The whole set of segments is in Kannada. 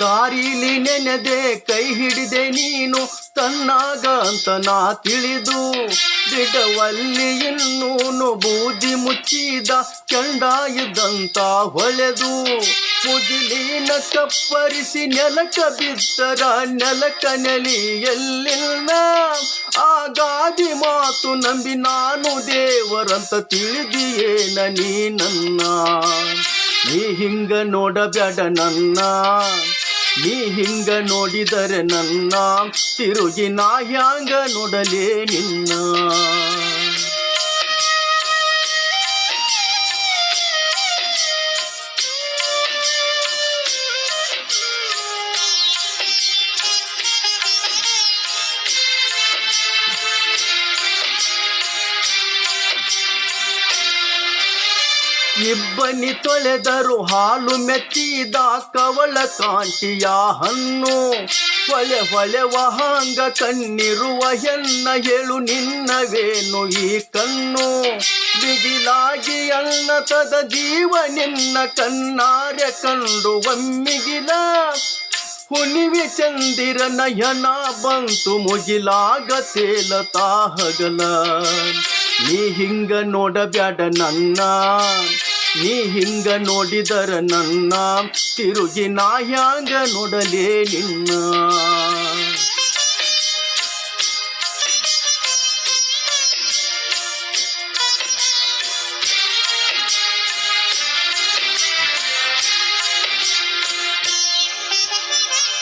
ದಾರಿಲಿ ನೆನೆದೆ ಕೈ ಹಿಡಿದೆ ನೀನು, ತನ್ನಾಗ ಅಂತ ನಾ ತಿಳಿದು, ಬಿಡವಲ್ಲಿ ಇನ್ನೂನು ಬೂದಿ ಮುಚ್ಚಿದ ಕೆಂಡ ಹೊಳೆದು, ಮುಗಿಲಿನ ಕಪ್ಪರಿಸಿ ನೆಲಕ ಬಿದ್ದರ ನೆಲಕ ನೆಲಿಯಲ್ಲಿಲ್ಲ ಆ ಮಾತು ನಂಬಿ ನಾನು ದೇವರಂತ ತಿಳಿದಿಯೇನ ನೀ ನನ್ನ ನೀ ಹಿಂಗ ನೋಡಬೇಡ ನನ್ನ. ನೀ ಹಿಂಗ ನೋಡಿದರೆ ನನ್ನ ತಿರುಗಿ ನಾ ಹ್ಯಾಂಗ ನೋಡಲೇ ನಿನ್ನ? ಇಬ್ಬನಿ ತೊಳೆದರು, ಹಾಲು ಮೆಚ್ಚಿದ ಕವಳ ಕಾಂತಿಯ ಹಣ್ಣು. ಹೊಳೆ ಹೊಳೆವ ವಹಾಂಗ ಕಣ್ಣಿರುವ ಹೆಣ್ಣ ಹೇಳು, ನಿನ್ನವೇನು ಈ ಕಣ್ಣು? ಬಿಗಿಲಾಗಿ ಅನ್ನತದ ಜೀವ ನಿನ್ನ ಕಣ್ಣಾರೆ ಕಂಡು ಒಮ್ಮಿಗಿಲ. ಹುಣಿವಿ ಚಂದಿರ ನಯನ ಬಂತು, ಮುಗಿಲಾಗ ತೇಲತಾ ಹಗಲ. ನೀ ಹಿಂಗ ನೋಡಬ್ಯಾಡ ನನ್ನ. ನೀ ಹಿಂಗ ನೋಡಿದರ ನನ್ನ ತಿರುಗಿ ನಾ ಹ್ಯಾಂಗ ನೋಡಲೇ ನಿನ್ನ?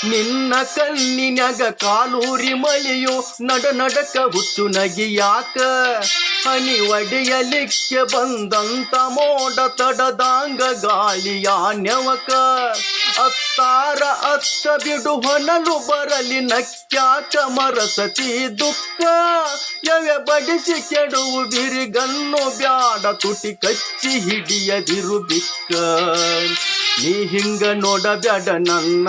ನಿನ್ನ ಕಣ್ಣಿನಾಗ ಕಾಲೂರಿ ಮಳೆಯು ನಡ ನಡಕ ಹುಚ್ಚು ನಗಿ ಯಾಕ? ಹನಿ ಒಡೆಯಲಿಕ್ಕೆ ಬಂದಂತ ಮೋಡ ತಡದಾಂಗ ಗಾಳಿಯ ನೆವಕ. ಅತ್ತಾರ ಅತ್ತ ಬಿಡು ಹೊನಲು ಬರಲಿ ನಕ್ಯಾಕ ಮರಸತಿ ದುಃಖ. ಯವೆ ಬಡಿಸಿ ಕೆಡುವು ಬಿರಿಗನ್ನು ಬ್ಯಾಡ ತುಟಿ ಕಚ್ಚಿ ಹಿಡಿಯದಿರು ಬಿಕ್ಕ. ನೀ ಹಿಂಗ ನೋಡಬ್ಯಾಡ ನನ್ನ.